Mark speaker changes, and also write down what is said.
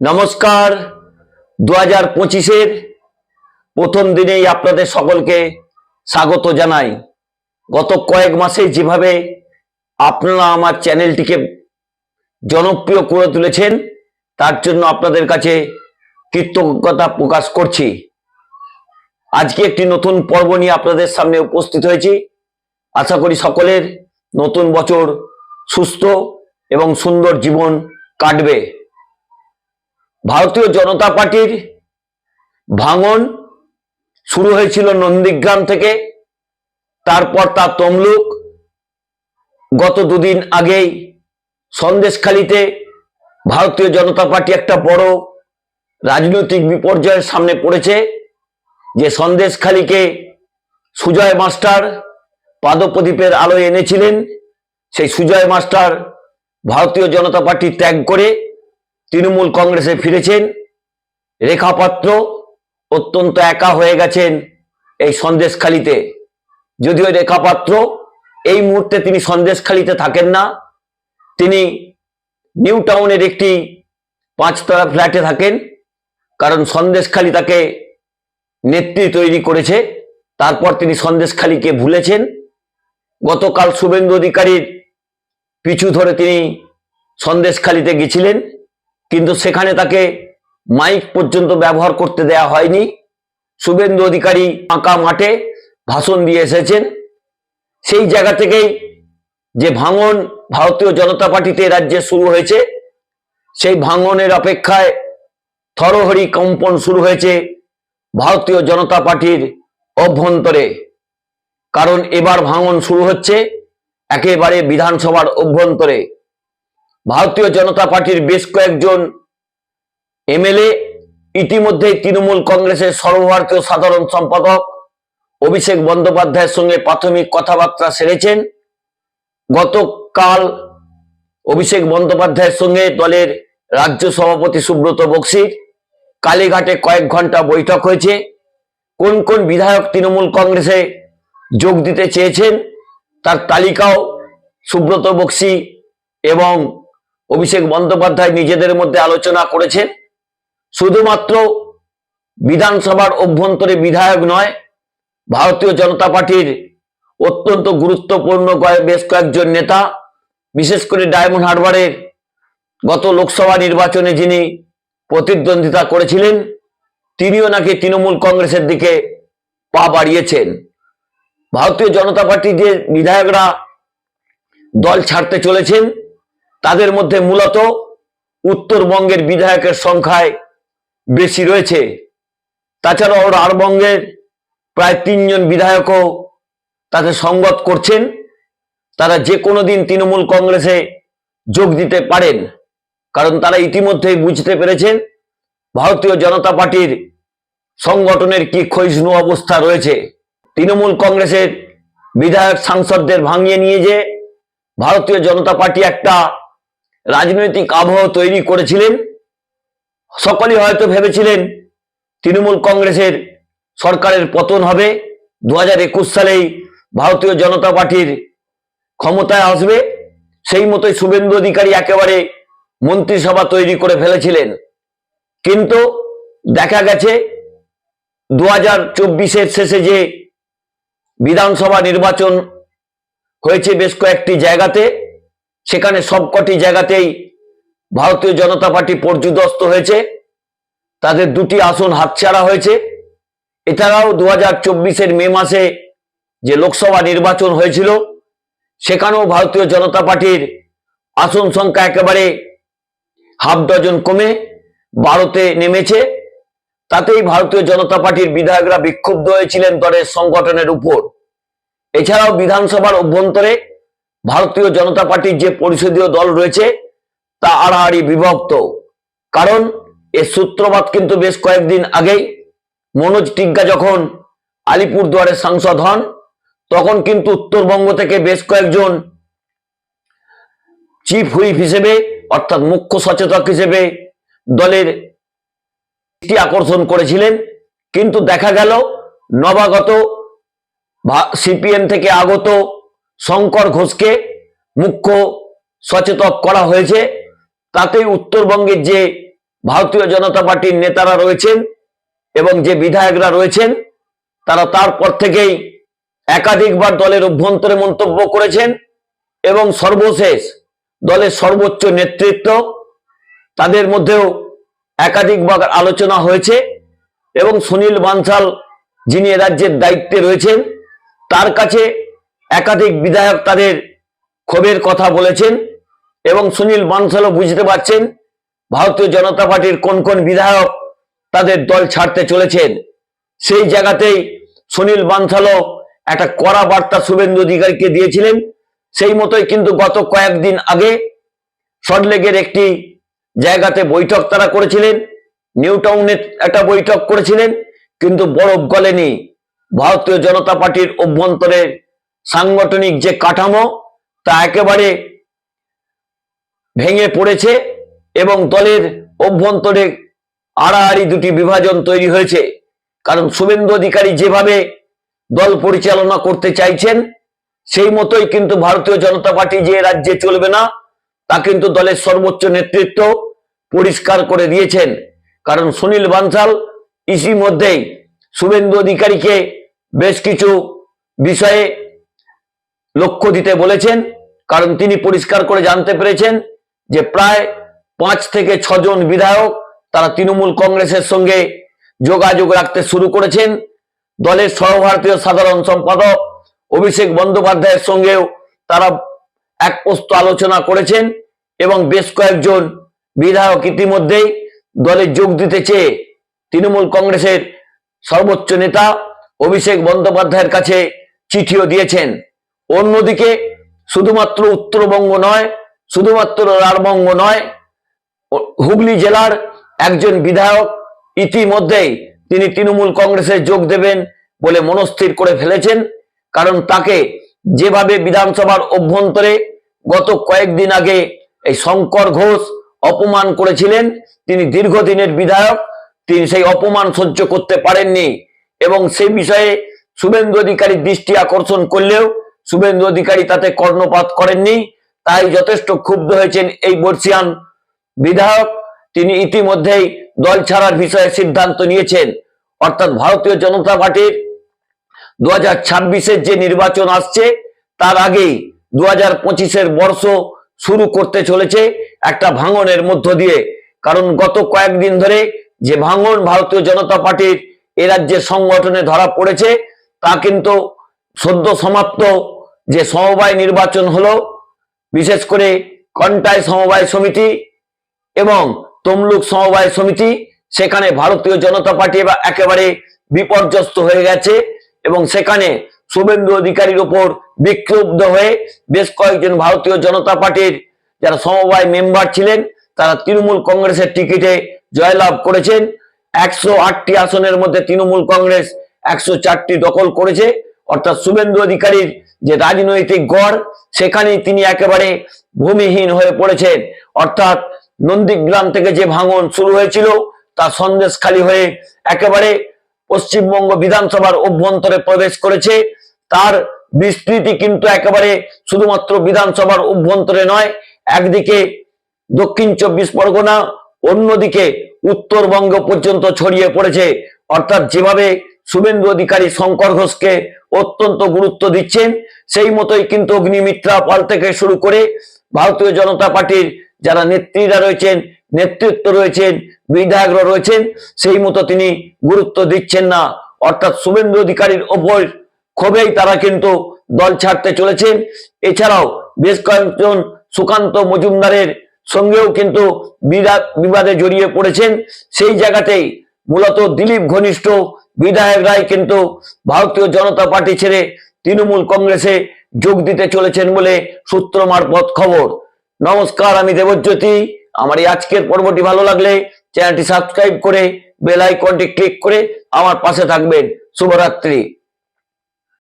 Speaker 1: নমস্কার। দু হাজার পঁচিশের প্রথম দিনেই আপনাদের সকলকে স্বাগত জানাই। গত কয়েক মাসে যেভাবে আপনারা আমার চ্যানেলটিকে জনপ্রিয় করে তুলেছেন, তার জন্য আপনাদের কাছে কৃতজ্ঞতা প্রকাশ করছি। আজকে একটি নতুন পর্ব নিয়ে আপনাদের সামনে উপস্থিত হয়েছি। আশা করি সকলের নতুন বছর সুস্থ এবং সুন্দর জীবন কাটবে। ভারতীয় জনতা পার্টির ভাঙন শুরু হয়েছিল নন্দীগ্রাম থেকে। তারপর তা তমলুক। গত দুদিন আগেই সন্দেশখালিতে ভারতীয় জনতা পার্টি একটা বড় রাজনৈতিক বিপর্যয়ের সামনে পড়েছে, যে সন্দেশখালিকে সুজয় মাস্টার পাদপ্রদীপের আলোয় এনেছিলেন। সেই সুজয় মাস্টার ভারতীয় জনতা পার্টি ত্যাগ করে তৃণমূল কংগ্রেসে ফিরেছেন। রেখা পাত্র অত্যন্ত একা হয়ে গেছেন এই সন্দেশখালিতে। যদিও রেখাপাত্র এই মুহূর্তে তিনি সন্দেশখালিতে থাকেন না, তিনি নিউ টাউনের একটি পাঁচতলা ফ্ল্যাটে থাকেন, কারণ সন্দেশখালি তাকে নেত্রী তৈরি করেছে, তারপর তিনি সন্দেশখালিকে ভুলেছেন। গতকাল শুভেন্দু অধিকারীর পিছু ধরে তিনি সন্দেশখালিতে গেছিলেন। কিন্তু সেখানে তাকে মাইক পর্যন্ত ব্যবহার করতে দেয়া হয়নি। শুভেন্দু অধিকারী ফাঁকা মাঠে ভাষণ দিয়ে এসেছেন। সেই জায়গা থেকেই যে ভাঙন ভারতীয় জনতা পার্টিতে রাজ্যে শুরু হয়েছে, সেই ভাঙনের অপেক্ষায় থরহরি কম্পন শুরু হয়েছে ভারতীয় জনতা পার্টির অভ্যন্তরে। কারণ এবার ভাঙন শুরু হচ্ছে একেবারে বিধানসভার অভ্যন্তরে। ভারতীয় জনতা পার্টির বেশ কয়েকজন এমএলএ ইতিমধ্যে তৃণমূল কংগ্রেসের সর্বভারতীয় সাধারণ সম্পাদক অভিষেক বন্দ্যোপাধ্যায়ের সঙ্গে প্রাথমিক কথাবার্তা সেরেছেন। গতকাল অভিষেক বন্দ্যোপাধ্যায়ের সঙ্গে দলের রাজ্য সভাপতি সুব্রত বক্সির কালীঘাটে কয়েক ঘণ্টা বৈঠক হয়েছে। কোন কোন বিধায়ক তৃণমূল কংগ্রেসে যোগ দিতে চেয়েছেন তার তালিকাও সুব্রত বক্সি এবং অভিষেক বন্দ্যোপাধ্যায় নিজেদের মধ্যে আলোচনা করেছেন। শুধুমাত্র বিধানসভার অভ্যন্তরে বিধায়ক নয়, ভারতীয় জনতা পার্টির অত্যন্ত গুরুত্বপূর্ণ বেশ কয়েকজন নেতা, বিশেষ করে ডায়মন্ড হারবারের গত লোকসভা নির্বাচনে যিনি প্রতিদ্বন্দ্বিতা করেছিলেন, তিনিও নাকি তৃণমূল কংগ্রেসের দিকে পা বাড়িয়েছেন। ভারতীয় জনতা পার্টি যে বিধায়করা দল ছাড়তে চলেছেন তাদের মধ্যে মূলত উত্তরবঙ্গের বিধায়কের সংখ্যায় বেশি রয়েছে। তাছাড়াও রাঢ়বঙ্গের প্রায় তিনজন বিধায়কও তাতে সঙ্গত করছেন। তারা যে কোনো দিন তৃণমূল কংগ্রেসে যোগ দিতে পারেন, কারণ তারা ইতিমধ্যেই বুঝতে পেরেছেন ভারতীয় জনতা পার্টির সংগঠনের কি ক্ষয়িষ্ণু অবস্থা রয়েছে। তৃণমূল কংগ্রেসের বিধায়ক সাংসদদের ভাঙিয়ে নিয়ে যে ভারতীয় জনতা পার্টি একটা রাজনৈতিক আবহ তৈরি করেছিলেন। সকলেই হয়তো ভেবেছিলেন তৃণমূল কংগ্রেসের সরকারের পতন হবে। দু হাজার একুশ সালেই ভারতীয় জনতা পার্টির ক্ষমতায় আসবে। সেই মতোই শুভেন্দু অধিকারী একেবারে মন্ত্রিসভা তৈরি করে ফেলেছিলেন। কিন্তু দেখা গেছে দু হাজার চব্বিশের শেষে যে বিধানসভা নির্বাচন হয়েছে বেশ কয়েকটি জায়গাতে সেখানে সবকটি জায়গাতেই ভারতীয় জনতা পার্টি পর্যুদস্ত হয়েছে। তাদের দুটি আসন হাতছাড়া হয়েছে। এছাড়াও দু হাজার মে মাসে যে লোকসভা নির্বাচন হয়েছিল, সেখানেও ভারতীয় জনতা পার্টির আসন সংখ্যা একেবারে হাফ ডজন কমে বারোতে নেমেছে। তাতেই ভারতীয় জনতা পার্টির বিধায়করা বিক্ষুব্ধ হয়েছিলেন দলের সংগঠনের উপর। এছাড়াও বিধানসভার অভ্যন্তরে ভারতীয় জনতা পার্টির যে পরিষদীয় দল রয়েছে, তা আড়াআড়ি বিভক্ত। কারণ এর সূত্রপাত কিন্তু বেশ কয়েকদিন আগেই। মনোজ টিগ্গা যখন আলিপুরদুয়ারের সাংসদ হন, তখন কিন্তু উত্তরবঙ্গ থেকে বেশ কয়েকজন চিফ হুইপ হিসেবে, অর্থাৎ মুখ্য সচেতক হিসেবে দলের আকর্ষণ করেছিলেন। কিন্তু দেখা গেল, নবাগত সিপিএম থেকে আগত শঙ্কর ঘোষকে মুখ্য সচেতক করা হয়েছে। তাতেই উত্তরবঙ্গের যে ভারতীয় জনতা পার্টির নেতারা রয়েছেন এবং যে বিধায়করা রয়েছেন, তারা তারপর থেকেই একাধিকবার দলের অভ্যন্তরে মন্তব্য করেছেন এবং সর্বশেষ দলের সর্বোচ্চ নেতৃত্ব, তাদের মধ্যেও একাধিকবার আলোচনা হয়েছে এবং সুনীল বানসাল যিনি রাজ্যের দায়িত্বে রয়েছেন, তার কাছে একাধিক বিধায়ক তাদের ক্ষোভের কথা বলেছেন এবং সুনীল বানসালও বুঝতে পারছেন ভারতীয় জনতা পার্টির কোন কোন বিধায়ক তাদের দল ছাড়তে চলেছেন। সেই জায়গাতেই সুনীল বানসালও একটা কড়া বার্তা শুভেন্দু অধিকারীকে দিয়েছিলেন। সেই মতোই কিন্তু গত কয়েকদিন আগে সল্টলেকের একটি জায়গাতে বৈঠক তারা করেছিলেন নিউ টাউনে একটা বৈঠক করেছিলেন, কিন্তু বরফ গলেনি। ভারতীয় জনতা পার্টির অভ্যন্তরের সাংগঠনিক যে কাঠামো, তা একেবারে ভেঙে পড়েছে এবং দলের অভ্যন্তরে আড়াআড়ি দুটি বিভাজন তৈরি হয়েছে। কারণ শুভেন্দু অধিকারী যেভাবে দল পরিচালনা করতে চাইছেন, সেই মতোই কিন্তু ভারতীয় জনতা পার্টি যে রাজ্যে চলবে না, তা কিন্তু দলের সর্বোচ্চ নেতৃত্ব পরিষ্কার করে দিয়েছেন। কারণ সুনীল বানসাল ইতিমধ্যেই শুভেন্দু অধিকারীকে বেশ কিছু বিষয়ে লক্ষ্য দিতে বলেছেন, কারণ তিনি পরিষ্কার করে জানতে পেরেছেন যে প্রায় পাঁচ থেকে ছজন বিধায়ক তারা তৃণমূল কংগ্রেসের সঙ্গে যোগাযোগ রাখতে শুরু করেছেন। দলের সর্বভারতীয় সাধারণ সম্পাদক অভিষেক বন্দ্যোপাধ্যায়ের সঙ্গেও তারা এক পোস্ত আলোচনা করেছেন এবং বেশ কয়েকজন বিধায়ক ইতিমধ্যেই দলে যোগ দিতে চেয়ে তৃণমূল কংগ্রেসের সর্বোচ্চ নেতা অভিষেক বন্দ্যোপাধ্যায়ের কাছে চিঠিও দিয়েছেন। অন্যদিকে শুধুমাত্র উত্তরবঙ্গ নয়, শুধুমাত্র রাঢ়বঙ্গ নয়, হুগলি জেলার একজন বিধায়ক ইতিমধ্যেই তিনি তৃণমূল কংগ্রেসে যোগ দেবেন বলে মনস্থির করে ফেলেছেন, কারণ তাকে যেভাবে বিধানসভার অভ্যন্তরে গত কয়েকদিন আগে এই শঙ্কর ঘোষ অপমান করেছিলেন, তিনি দীর্ঘদিনের বিধায়ক, তিনি সেই অপমান সহ্য করতে পারেননি এবং সেই বিষয়ে শুভেন্দু অধিকারীর দৃষ্টি আকর্ষণ করলেও শুভেন্দু অধিকারী তাতে কর্ণপাত করেননি, তাই যথেষ্ট ক্ষুব্ধ হয়েছেন এই বর্ষিয়ান বিধায়ক। তিনি ইতিমধ্যেই দল ছাড়ার বিষয়ে সিদ্ধান্ত নিয়েছেন। অর্থাৎ ভারতীয় জনতা পার্টির দু হাজার যে নির্বাচন আসছে, তার আগেই দু হাজার পঁচিশের বর্ষ শুরু করতে চলেছে একটা ভাঙনের মধ্য দিয়ে। কারণ গত কয়েকদিন ধরে যে ভাঙন ভারতীয় জনতা পার্টির এ সংগঠনে ধরা পড়েছে, তা কিন্তু সদ্য সমাপ্ত যে সমবায় নির্বাচন হলো, বিশেষ করে কন্টাই সমবায় সমিতি এবং তমলুক সমবায় সমিতি, সেখানে ভারতীয় জনতা পার্টি একেবারে বিপর্যস্ত হয়ে গেছে এবং সেখানে শুভেন্দু অধিকারীর ওপর বিক্ষুব্ধ হয়ে বেশ কয়েকজন ভারতীয় জনতা পার্টির যারা সমবায় মেম্বার ছিলেন, তারা তৃণমূল কংগ্রেসের টিকিটে জয়লাভ করেছেন। একশো আটটি আসনের মধ্যে তৃণমূল কংগ্রেস একশো চারটি দখল করেছে। অর্থাৎ শুভেন্দু অধিকারীর যে রাজনৈতিক গড়, সেখানেই তিনি একেবারে ভূমিহীন হয়ে পড়েছেন। অর্থাৎ নন্দীগ্রাম থেকে যে ভাঙন শুরু হয়েছিল, তা সন্দেশখালী হয়ে একেবারে পশ্চিমবঙ্গ বিধানসভার অভ্যন্তরে প্রবেশ করেছে। তার বিস্তৃতি কিন্তু একেবারে শুধুমাত্র বিধানসভার অভ্যন্তরে নয়, একদিকে দক্ষিণ চব্বিশ পরগনা, অন্যদিকে উত্তরবঙ্গ পর্যন্ত ছড়িয়ে পড়েছে। অর্থাৎ যেভাবে শুভেন্দু অধিকারী শঙ্কর ঘোষকে অত্যন্ত গুরুত্ব দিচ্ছেন। সেই মতোই কিন্তু অগ্নিমিত্রা পাল থেকে শুরু করে ভারতীয় জনতা পার্টির যারা নেত্রীরা রয়েছেন, নেতৃত্ব রয়েছেন, বিধায়করা রয়েছেন, সেই মতো তিনি গুরুত্ব দিচ্ছেন না। অর্থাৎ শুভেন্দু অধিকারীর ওপর ক্ষোভেই তারা কিন্তু দল ছাড়তে চলেছেন। এছাড়াও বেশ কয়েকজন সুকান্ত মজুমদারের সঙ্গেও কিন্তু বিবাদে জড়িয়ে পড়েছেন। সেই জায়গাতেই মূলত দিলীপ ঘনিষ্ঠ, বিধায়ক রায় কিন্তু ভারতীয় জনতা পার্টি ছেড়ে তৃণমূল কংগ্রেসে যোগ দিতে চলেছেন বলে সূত্র মারফত খবর। নমস্কার, আমি দেবজ্যোতি। আমার এই আজকের পর্বটি ভালো লাগলে চ্যানেলটি সাবস্ক্রাইব করে বেল আইকনটি ক্লিক করে আমার পাশে থাকবেন। শুভরাত্রি।